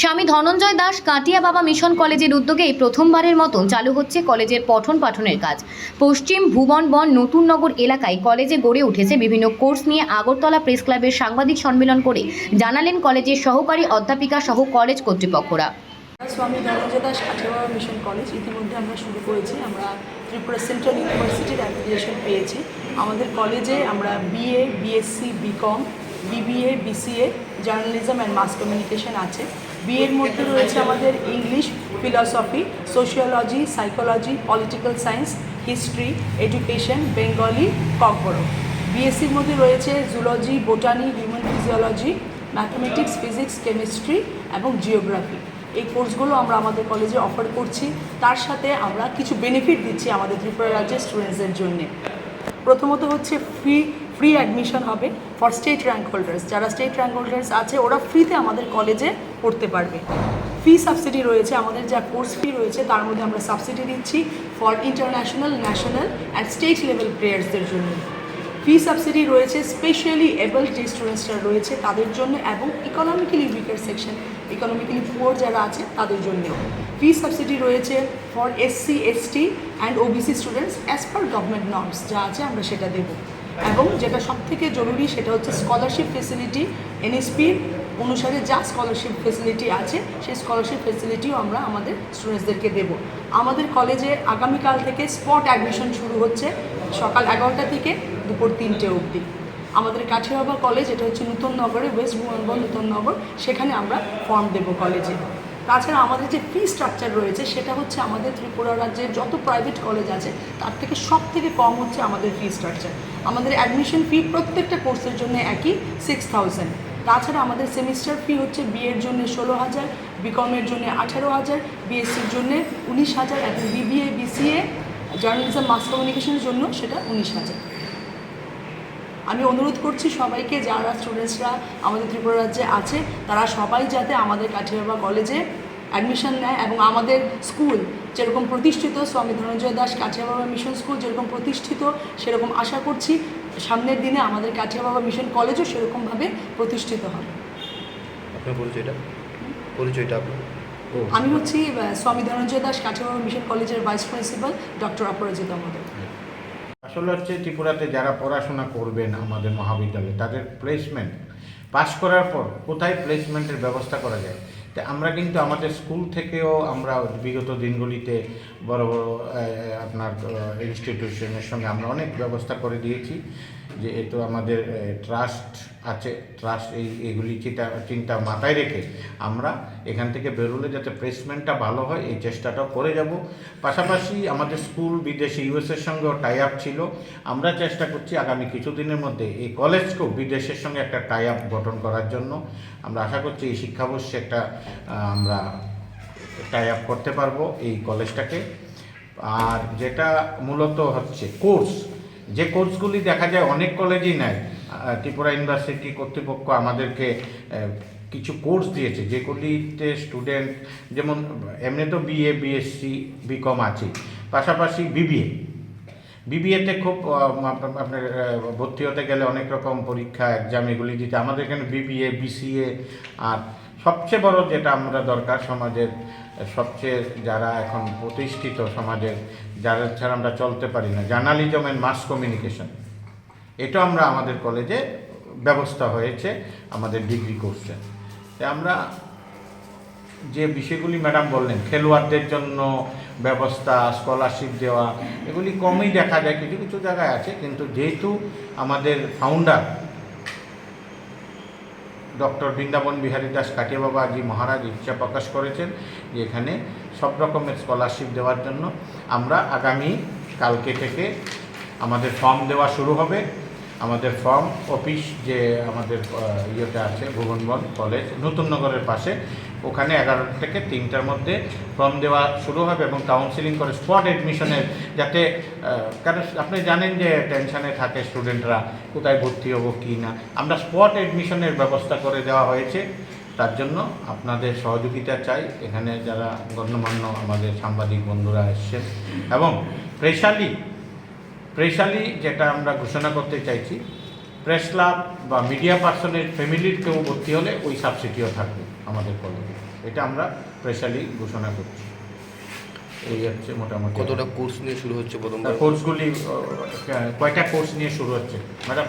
স্বামী ধনঞ্জয় দাস কাটিয়া বাবা মিশন কলেজের উদ্যোগে এই প্রথমবারের মতন চালু হচ্ছে কলেজের পঠন পাঠনের কাজ। পশ্চিম ভুবনবন নতুননগর এলাকায় কলেজে গড়ে উঠেছে বিভিন্ন কোর্স নিয়ে আগরতলা প্রেস ক্লাবের সাংবাদিক সম্মেলন করে জানালেন কলেজের সহকারী অধ্যাপিকা সহ college কর্তৃপক্ষরা। Swami Dhananjay Das Kathiababa mission college. ইতিমধ্যে আমরা শুরু করেছি। আমরা ত্রিপুরা সেন্ট্রাল ইউনিভার্সিটির অ্যাপ্লিকেশন পেয়েছি। আমাদের কলেজে আমরা BA BSc BCom BBA BCA journalism and mass communication আছে। বিএর মধ্যে রয়েছে আমাদের English philosophy sociology psychology political science history education Bengali Kokborok বিএসসির মধ্যে রয়েছে zoology botany human physiology mathematics physics chemistry এবং জিওগ্রাফি এই কোর্সগুলো আমরা আমাদের কলেজে অফার করছি। তার সাথে আমরা কিছু বেনিফিট দিচ্ছি আমাদের ত্রিপুরা রাজ্যের স্টুডেন্টসদের জন্যে। প্রথমত হচ্ছে ফ্রি ফ্রি অ্যাডমিশন হবে ফর স্টেট র্যাঙ্ক হোল্ডার্স যারা স্টেট র্যাঙ্ক হোল্ডার্স আছে, ওরা ফ্রিতে আমাদের কলেজে পড়তে পারবে। ফি সাবসিডি রয়েছে, আমাদের যা কোর্স ফি রয়েছে, তার মধ্যে আমরা সাবসিডি দিচ্ছি for international national and state level প্লেয়ার্সদের জন্য। ফি সাবসিডি রয়েছে স্পেশালি এবল যে স্টুডেন্টসরা রয়েছে তাদের জন্য এবং economically weaker section economically poor যারা আছে তাদের জন্যও। ফি সাবসিডি রয়েছে for SC ST and OBC students as per government norms যা আছে আমরা সেটা দেবো। এবং যেটা সব থেকে জরুরি সেটা হচ্ছে স্কলারশিপ ফেসিলিটি এনএসপির অনুসারে যা স্কলারশিপ ফেসিলিটি আছে, সেই স্কলারশিপ ফেসিলিটিও আমরা আমাদের স্টুডেন্টসদেরকে দেব। আমাদের কলেজে আগামীকাল থেকে স্পট অ্যাডমিশন শুরু হচ্ছে সকাল এগারোটা থেকে দুপুর তিনটে অবধি। আমাদের কাঠিয়াবা কলেজ এটা হচ্ছে নূতন নগরে ওয়েস্ট ভুবনবন নূতন নগর, সেখানে আমরা ফর্ম দেব কলেজে তাছাড়া আমাদের যে ফি স্ট্রাকচার রয়েছে, সেটা হচ্ছে আমাদের ত্রিপুরা রাজ্যের যত প্রাইভেট কলেজ আছে, তার থেকে সব থেকে কম হচ্ছে আমাদের ফি স্ট্রাকচার আমাদের অ্যাডমিশন ফি প্রত্যেকটা কোর্সের জন্য একই সিক্স থাউজেন্ড তাছাড়া আমাদের সেমিস্টার ফি হচ্ছে বিএর জন্য ষোলো হাজার বিকমের জন্য আঠারো হাজার বিএসসির জন্য উনিশ হাজার, এবং বিবিএ বিসিএ জার্নালিজম মাস কমিউনিকেশনের জন্য সেটা উনিশ হাজার। আমি অনুরোধ করছি সবাইকে যারা স্টুডেন্টসরা আমাদের ত্রিপুরা রাজ্যে আছে তারা সবাই যাতে আমাদের কাঠিয়াবা কলেজে অ্যাডমিশন নেয় এবং আমাদের স্কুল যেরকম প্রতিষ্ঠিত স্বামী ধনঞ্জয় দাস কাঠিয়াবাবা মিশন স্কুল যেরকম প্রতিষ্ঠিত সেরকম আশা করছি সামনের দিনে আমাদের কাঠিয়াবাবা মিশন কলেজও সেরকমভাবে প্রতিষ্ঠিত হবে। আপনার পরিচয়টা? পরিচয়টা আপনার? ও আমি হচ্ছি স্বামী ধনঞ্জয় দাস কাঠিয়াবাবা মিশন কলেজের ভাইস প্রিন্সিপাল ডক্টর অপরাজিতা মহোদয় আসলে হচ্ছে ত্রিপুরাতে যারা পড়াশোনা করবেন আমাদের মহাবিদ্যালয়ে, তাদের প্লেসমেন্ট পাশ করার পর কোথায় প্লেসমেন্টের ব্যবস্থা করা যায়? তা আমরা কিন্তু আমাদের স্কুল থেকেও আমরা বিগত দিনগুলিতে বড় বড় আপনার ইনস্টিটিউশনের সঙ্গে আমরা অনেক ব্যবস্থা করে দিয়েছি যে এ তো আমাদের ট্রাস্ট আছে ট্রাস্ট এই এগুলি চিন্তা চিন্তা মাথায় রেখে আমরা এখান থেকে বেরোলে যাতে প্লেসমেন্টটা ভালো হয়, এই চেষ্টাটাও করে যাব। পাশাপাশি আমাদের স্কুল, বিদেশে, ইউএসের সঙ্গেও টাই আপ ছিল। আমরা চেষ্টা করছি আগামী কিছুদিনের মধ্যে এই কলেজকেও বিদেশের সঙ্গে একটা টাই আপ গঠন করার জন্য। আমরা আশা করছি এই শিক্ষাবর্ষে একটা আমরা টাই আপ করতে পারব এই কলেজটাকে আর যেটা মূলত হচ্ছে কোর্স যে কোর্সগুলি দেখা যায় অনেক কলেজই নেয়। ত্রিপুরা ইউনিভার্সিটি কর্তৃপক্ষ আমাদেরকে কিছু কোর্স দিয়েছে যেগুলিতে স্টুডেন্ট যেমন, এমনি তো বিএ বিএসসি বিকম আছে পাশাপাশি বিবিএ বিবিএতে খুব আপনার ভর্তি হতে গেলে অনেক রকম পরীক্ষা এক্সাম এগুলি দিতে, আমাদের এখানে বিবিএ বিসিএ আর সবচেয়ে বড় যেটা আমরা দরকার সমাজের, সবচেয়ে যারা এখন প্রতিষ্ঠিত সমাজের যারা ছাড়া আমরা চলতে পারি না, জার্নালিজম অ্যান্ড মাস কমিউনিকেশন এটা আমরা আমাদের কলেজে ব্যবস্থা হয়েছে, আমাদের ডিগ্রি কোর্সে আমরা যে বিষয়গুলি ম্যাডাম বললেন, খেলোয়াড়দের জন্য ব্যবস্থা স্কলারশিপ দেওয়া, এগুলি কমই দেখা যায়, কিছু কিছু জায়গায় আছে, কিন্তু যেহেতু আমাদের ফাউন্ডার ডক্টর বৃন্দাবন বিহারী দাস কাটিয়াবাবাজি মহারাজ ইচ্ছা প্রকাশ করেছেন যে এখানে সব রকমের স্কলারশিপ দেওয়ার জন্য আমরা আগামী কালকে থেকে আমাদের ফর্ম দেওয়া শুরু হবে। আমাদের ফর্ম, অফিস যে আমাদের ইয়েটা আছে, ভুবনবন কলেজ, নতুন নগরের পাশে। ওখানে এগারোটা থেকে তিনটার মধ্যে ফর্ম দেওয়া শুরু হবে এবং কাউন্সিলিং করে স্পট অ্যাডমিশনের যাতে কারণ আপনি জানেন যে টেনশানে থাকে স্টুডেন্টরা, কোথায় ভর্তি হব, কি না। আমরা স্পট অ্যাডমিশনের ব্যবস্থা করে দেওয়া হয়েছে। তার জন্য আপনাদের সহযোগিতা চাই। এখানে যারা গণ্যমান্য আমাদের সাংবাদিক বন্ধুরা এসছেন। এবং স্পেশালি স্পেশালি যেটা আমরা ঘোষণা করতে চাইছি প্রেস ক্লাব বা মিডিয়া পার্সনের ফ্যামিলির কেউ ভর্তি হলে ওই সাবসিডিও থাকবে আমাদের কলেজে এটা আমরা স্পেশালি ঘোষণা করছি। এই হচ্ছে মোটামুটি। কতটা কোর্স নিয়ে শুরু হচ্ছে প্রথম কোর্সগুলি কয়টা কোর্স নিয়ে শুরু হচ্ছে? ম্যাডাম